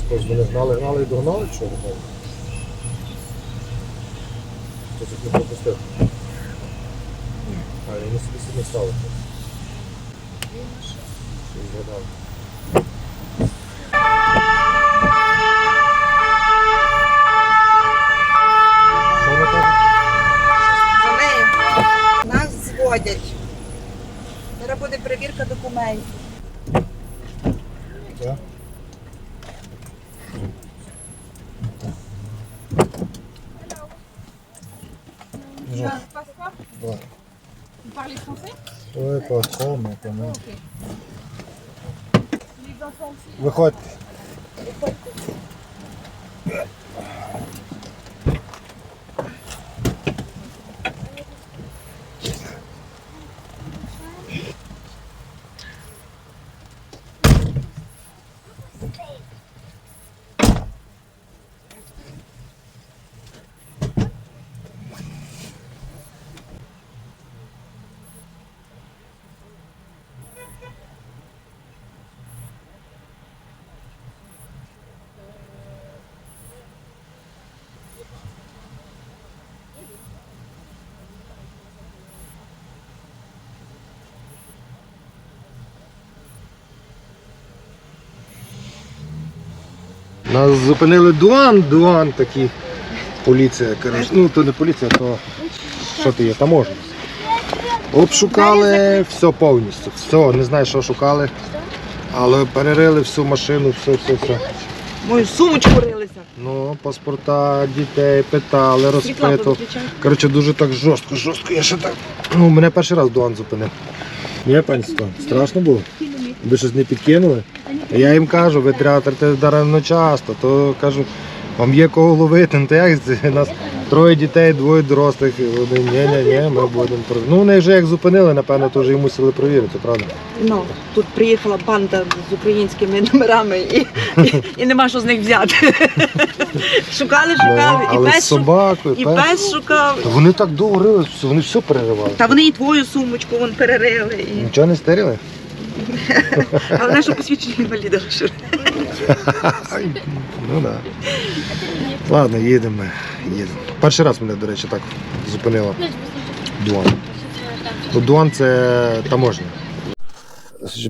Хтось вони гнали, гнали і догнали, що робили? Хтось їх не пропустив. А, вони собі собі стали. Що нею нас зводять. Зараз буде перевірка документів. Так? Ouais, pas trop, Нас зупинили Дуан, Дуан такий. Поліція, коротше. Ну, то не поліція, то що ти є, таможня. Обшукали все повністю. Все, не знаю, що шукали. Але перерили всю машину, все, все, все. Мою сумочку рилися. Ну, паспорта дітей питали, розпитували. Коротше, дуже так жорстко, жорстко. Я ще так. Ну, мене перший раз Дуан зупинив. Ні, пансько, страшно було? Ви щось не підкинули? Я їм кажу, ви тратите даремно часто, то кажу, вам є кого ловити, ну то як нас троє дітей, двоє дорослих. І Вони ні, ні, ні, ми будемо. Ну вони вже як зупинили, напевно, то вже і мусили провірити, правда? Ну, тут приїхала банда з українськими номерами і, і, і нема що з них взяти. Шукали, шукали, Ну, і але з пес, шукав, собакою, і пес. пес шукав. Та Вони так довго рили, вони все переривали. Та вони і твою сумочку вон перерили. І... Нічого не стеріли? Головне, що посвідчення інваліда лишили. Ай, Ну так. Да. Ладно, їдемо. їдемо. Перший раз мене, до речі, так зупинила Дуан. Ну, Дуан це таможня.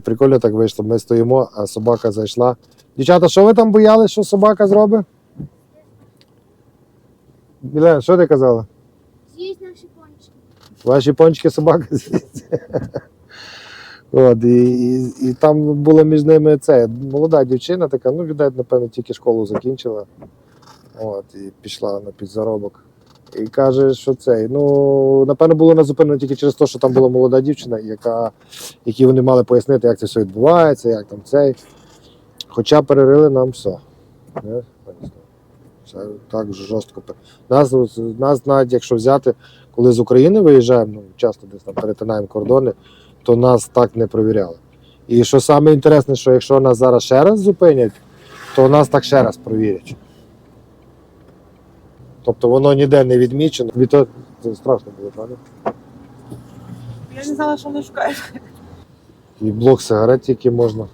Прикольно так вийшло. Ми стоїмо, а собака зайшла. Дівчата, що ви там боялись, що собака зробить? Білен, що ти казала? З'їсть наші пончики. Ваші пончики собака з'їсть. От, і, і, і там було між ними це молода дівчина, така, ну, віддать, напевно, тільки школу закінчила. От, і пішла на підзаробок. І каже, що цей. Ну, напевно, було не зупинено тільки через те, що там була молода дівчина, яка, якій вони мали пояснити, як це все відбувається, як там цей. Хоча перерили нам все. Це так жорстко. Нас, нас навіть якщо взяти, коли з України виїжджаємо, ну, часто десь там перетинаємо кордони, то нас так не провіряли. І що саме інтересне, що якщо нас зараз ще раз зупинять, то нас так ще раз провірять. Тобто воно ніде не відмічено. Від того це страшно було, правда? Я не знала, що вони шукають. І блок сигарет тільки можна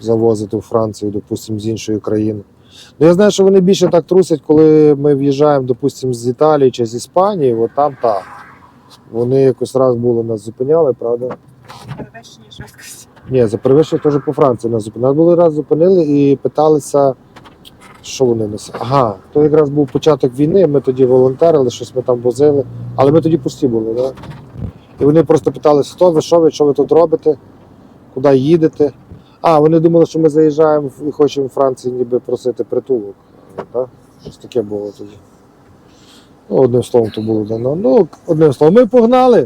завозити у Францію, допустимо, з іншої країни. Ну, я знаю, що вони більше так трусять, коли ми в'їжджаємо, допустимо, з Італії чи з Іспанії, от там так. Вони якось раз було нас зупиняли, правда? Перевищення швидкості. Ні, за перевищення теж по Франції нас зупинили. Нас були раз зупинили і питалися, що вони несе. Ага, то якраз був початок війни, ми тоді волонтерили, щось ми там возили, але ми тоді пусті були, так? І вони просто питалися, хто ви, що ви, що ви тут робите, куди їдете. А, вони думали, що ми заїжджаємо і хочемо в Франції ніби просити притулок. Так? Щось таке було тоді. Одним словом, то було дано. Ну, одним словом, ми погнали.